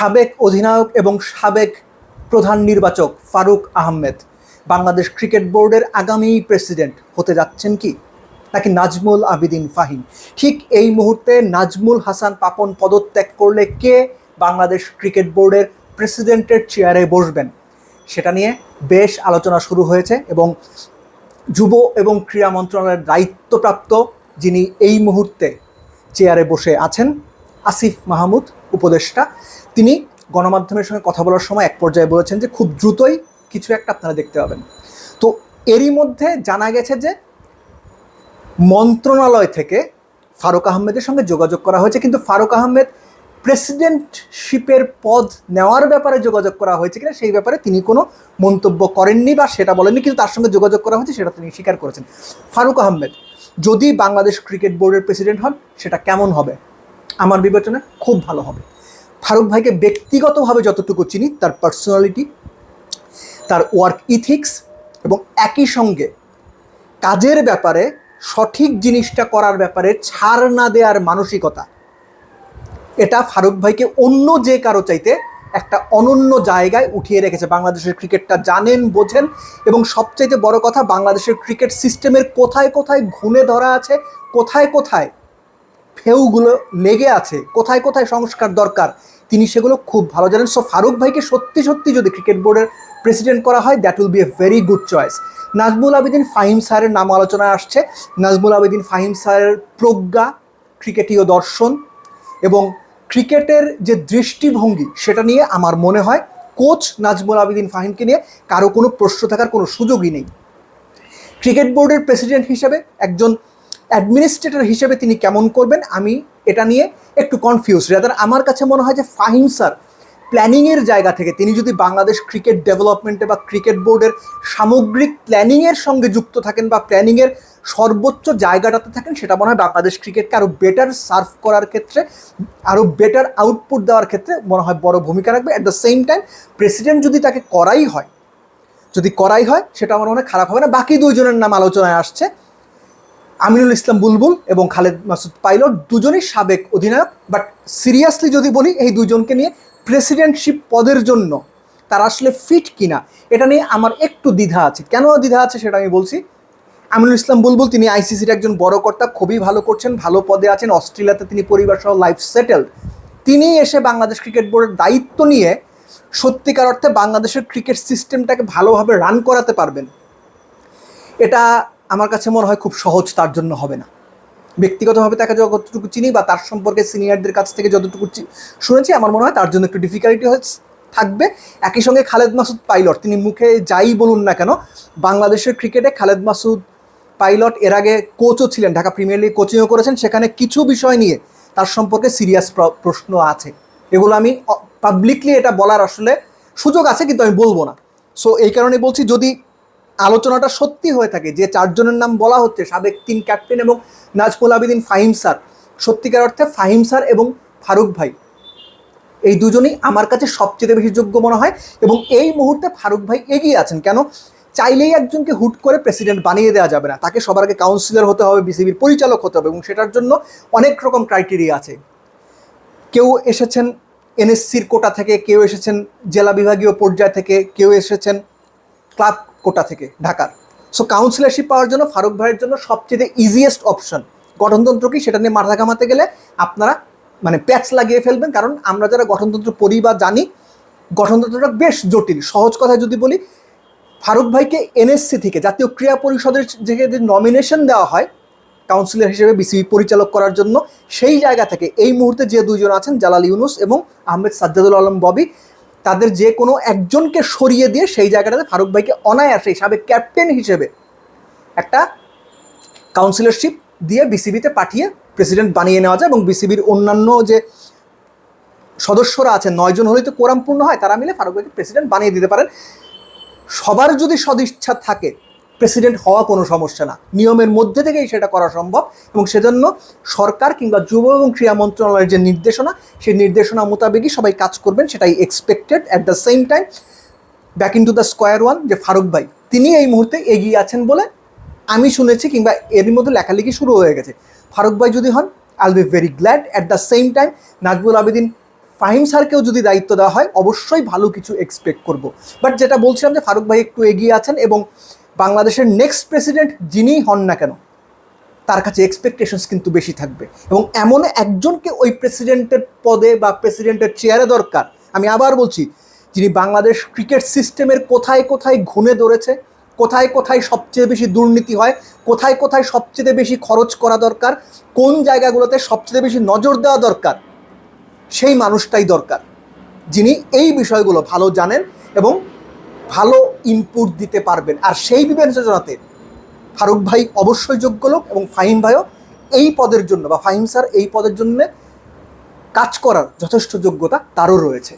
সাবেক অধিনায়ক এবং সাবেক প্রধান নির্বাচক ফারুক আহমেদ। বাংলাদেশ ক্রিকেট বোর্ডের আগামী প্রেসিডেন্ট হতে যাচ্ছেন কি? নাকি নাজমুল আবিদিন ফাহিম? ঠিক এই মুহূর্তে নাজমুল হাসান পাপন পদত্যাগ করলে কে বাংলাদেশ ক্রিকেট বোর্ডের প্রেসিডেন্টের চেয়ারে বসবেন? সেটা নিয়ে বেশ আলোচনা শুরু হয়েছে এবং যুব এবং ক্রীড়া মন্ত্রণালয়ের দায়িত্বপ্রাপ্ত যিনি এই মুহূর্তে চেয়ারে বসে আছেন, আসিফ মাহমুদ, উপদেষ্টা। তিনি গণমাধ্যমের সঙ্গে কথা বলার সময় এক পর্যায়ে বলেছেন যে খুব দ্রুতই কিছু একটা আপনারা দেখতে পাবেন। তো এরই মধ্যে জানা গেছে যে মন্ত্রণালয় থেকে ফারুক আহমেদের সঙ্গে যোগাযোগ করা হয়েছে, কিন্তু ফারুক আহমেদ প্রেসিডেন্টশিপের পদ নেওয়ার ব্যাপারে যোগাযোগ করা হয়েছে কিনা সেই ব্যাপারে তিনি কোনো মন্তব্য করেননি বা সেটা বলেননি, কিন্তু তার সঙ্গে যোগাযোগ করা হয়েছে সেটা তিনি স্বীকার করেছেন। ফারুক আহমেদ, যদি বাংলাদেশ ক্রিকেট বোর্ডের প্রেসিডেন্ট হন, সেটা কেমন হবে? আমার বিবেচনায় খুব ভালো হবে। ফারুক ভাইকে ব্যক্তিগতভাবে যতটুকু চিনি, তার পার্সোনালিটি তার ওয়ার্ক ইথিক্স এবং একই সঙ্গে কাজের ব্যাপারে সঠিক জিনিসটা করার ব্যাপারে ছাড় না দেওয়ার মানসিকতা, এটা ফারুক ভাইকে অন্য যে কারও চাইতে একটা অনন্য জায়গায় উঠিয়ে রেখেছে। বাংলাদেশের ক্রিকেটটা জানেন, বোঝেন এবং সবচাইতে বড় কথা, বাংলাদেশের ক্রিকেট সিস্টেমের কোথায় কোথায় ঘুণে ধরা আছে, কোথায় কোথায় ফেউগুলো লেগে আছে, কোথায় কোথায় সংস্কার দরকার, তিনি সেগুলো খুব ভালো জানেন। সো ফারুক ভাইকে সত্যি সত্যি যদি ক্রিকেট বোর্ডের প্রেসিডেন্ট করা হয় that will be a very good choice Nazmul Abedin Fahim স্যারের নাম আলোচনায় আসছে। নাজমুল আবেদিন ফাহিম স্যারের প্রজ্ঞা, ক্রিকেটীয় দর্শন এবং ক্রিকেটের যে দৃষ্টিভঙ্গি, সেটা নিয়ে আমার মনে হয় কোচ নাজমুল আবেদিন ফাহিমকে নিয়ে কারও কোনো প্রশ্ন থাকার কোনো সুযোগই নেই। ক্রিকেট বোর্ডের প্রেসিডেন্ট হিসেবে একজন অ্যাডমিনিস্ট্রেটর হিসেবে তিনি কেমন করবেন, আমি এটা নিয়ে একটু কনফিউজ রেদার আমার কাছে মনে হয় যে ফাহিম স্যার প্ল্যানিংয়ের জায়গা থেকে, তিনি যদি বাংলাদেশ ক্রিকেট ডেভেলপমেন্টে বা ক্রিকেট বোর্ডের সামগ্রিক প্ল্যানিংয়ের সঙ্গে যুক্ত থাকেন বা প্ল্যানিংয়ের সর্বোচ্চ জায়গাটাতে থাকেন, সেটা মনে হয় বাংলাদেশ ক্রিকেটকে আরও বেটার সার্ভ করার ক্ষেত্রে আরও বেটার আউটপুট দেওয়ার ক্ষেত্রে মনে হয় বড় ভূমিকা রাখবে। At the same time president যদি তাকে করাই হয়, যদি করাই হয়, সেটা আমার মনে হয় খারাপ হবে না। বাকি দুইজনের নাম আলোচনায় আসছে। আমিনুল ইসলাম বুলবুল এবং খালেদ মাসুদ পাইলট দুজনই সাবেক অধিনায়ক। বাট সিরিয়াসলি যদি বলি, এই দুজনকে নিয়ে প্রেসিডেন্টশিপ পদের জন্য তারা আসলে ফিট কিনা, এটা নিয়ে আমার একটু দ্বিধা আছে। কেন দ্বিধা আছে সেটা আমি বলছি, আমিনুল ইসলাম বুলবুল তিনি আইসিসির একজন বড় কর্তা, খুবই ভালো করছেন, ভালো পদে আছেন, অস্ট্রেলিয়াতে তিনি পরিবার সহ লাইফ সেটেলড তিনি এসে বাংলাদেশ ক্রিকেট বোর্ডের দায়িত্ব নিয়ে সত্যিকার অর্থে বাংলাদেশের ক্রিকেট সিস্টেমটাকে ভালোভাবে রান করাতে পারবেন। এটা আমার কাছে মনে হয় খুব সহজ, তার জন্য হবে না। ব্যক্তিগতভাবে তাকে যতটুকু চিনি বা তার সম্পর্কে সিনিয়রদের কাছ থেকে যতটুকু শুনেছি, আমার মনে হয় তার জন্য একটু ডিফিকাল্টি থাকবে। একই সঙ্গে খালেদ মাসুদ পাইলট, তিনি মুখে যাই বলুন না কেন, বাংলাদেশের ক্রিকেটে খালেদ মাসুদ পাইলট এর আগে কোচও ছিলেন, ঢাকা প্রিমিয়ার লিগ কোচিংও করেছেন। সেখানে কিছু বিষয় নিয়ে তার সম্পর্কে সিরিয়াস প্রশ্ন আছে। এগুলো আমি পাবলিকলি এটা বলার আসলে সুযোগ আছে, কিন্তু আমি বলব না। সো এই কারণে বলছি, যদি আলোচনাটা সত্যি হয়ে থাকে। যে চারজনের নাম বলা হচ্ছে, সাবেক তিন ক্যাপ্টেন এবং নাজমুল আবিদিন ফাহিম স্যার। সত্যিকার অর্থে ফাহিম স্যার এবং ফারুক ভাই। এই দুজনেই আমার কাছে সবচেয়ে বেশি যোগ্য মনে হয় এবং এই মুহূর্তে ফারুক ভাই এগিয়ে আছেন। কেন? চাইলেই একজনকে হুট করে প্রেসিডেন্ট বানিয়ে দেওয়া যাবে না। তাকে সবার আগে কাউন্সিলর হতে হবে, বিসিবির পরিচালক হতে হবে এবং সেটার জন্য অনেক রকম ক্রাইটেরিয়া আছে। কেউ এসেছেন এনএসসির কোটা থেকে, কেউ এসেছেন জেলা বিভাগীয় পর্যায় থেকে, কেউ এসেছেন ক্লাব কোটা থেকে, ঢাকার। সো কাউন্সিলরশিপ পাওয়ার জন্য ফারুক ভাইয়ের জন্য সবচেয়ে ইজিয়েস্ট অপশন গঠনতন্ত্র কি? সেটা নিয়ে মাথা ঘামাতে গেলে আপনারা মানে প্যাচ লাগিয়ে ফেলবেন। কারণ আমরা যারা গঠনতন্ত্র পড়ি বা জানি, গঠনতন্ত্রটা বেশ জটিল। সহজ কথায় যদি বলি, ফারুক ভাইকে এনএসসি থেকে, জাতীয় ক্রীড়া পরিষদের যে নমিনেশন দেওয়া হয় কাউন্সিলর হিসেবে বিসিবি পরিচালক করার জন্য, সেই জায়গা থেকে, এই মুহূর্তে যে দুজন আছেন, জালাল ইউনুস এবং আহমেদ সাজ্জাদুল আলম ববি তাদের যে কোনো একজনকে সরিয়ে দিয়ে সেই জায়গাটাতে ফারুক ভাইকে অনায়াসে সাবেক ক্যাপ্টেন হিসেবে একটা কাউন্সিলরশিপ দিয়ে বিসিবিতে পাঠিয়ে প্রেসিডেন্ট বানিয়ে নেওয়া যায় এবং বিসিবির অন্যান্য যে সদস্যরা আছে নয়জন হলেই তো কোরামপূর্ণ হয়, তারা মিলে ফারুক ভাইকে প্রেসিডেন্ট বানিয়ে দিতে পারেন। সবার যদি সদিচ্ছা থাকে প্রেসিডেন্ট হওয়া কোনো সমস্যা না। নিয়মের মধ্যে থেকেই সেটা করা সম্ভব এবং সেজন্য সরকার কিংবা যুব এবং ক্রীড়া মন্ত্রণালয়ের যে নির্দেশনা, সেই নির্দেশনা মোতাবেকই সবাই কাজ করবেন, সেটাই expected at the same time back into the square one যে ফারুক ভাই, তিনি এই মুহূর্তে এগিয়ে আছেন বলে আমি শুনেছি কিংবা এর মধ্যে লেখালেখি শুরু হয়ে গেছে। ফারুক ভাই যদি হন I'll be very glad at the same time Nazbul Abedin, Fahim স্যারকেও যদি দায়িত্ব দেওয়া হয়, অবশ্যই ভালো কিছু এক্সপেক্ট করব। বাট যেটা বলছিলাম যে ফারুক ভাই একটু এগিয়ে আছেন এবং বাংলাদেশের নেক্সট প্রেসিডেন্ট যিনিই হন না কেন, তার কাছে এক্সপেকটেশনস কিন্তু বেশি থাকবে। এবং এমন একজনকে ওই প্রেসিডেন্টের পদে বা প্রেসিডেন্টের চেয়ারে দরকার, আমি আবার বলছি, যিনি বাংলাদেশ ক্রিকেট সিস্টেমের কোথায় কোথায় ঘুণে ধরেছে, কোথায় কোথায় সবচেয়ে বেশি দুর্নীতি হয়, কোথায় কোথায় সবচেয়ে বেশি খরচ করা দরকার, কোন জায়গাগুলোতে সবচেয়ে বেশি নজর দেওয়া দরকার, সেই মানুষটাই দরকার, যিনি এই বিষয়গুলো ভালো জানেন এবং ভালো ইনপুট দিতে পারবেন। আর সেই বিবেচনাতে ফারুক ভাই অবশ্যই যোগ্য লোক এবং ফাহিম ভাইও এই পদের জন্য বা ফাহিম স্যার এই পদের জন্য কাজ করার যথেষ্ট যোগ্যতা তারও রয়েছে।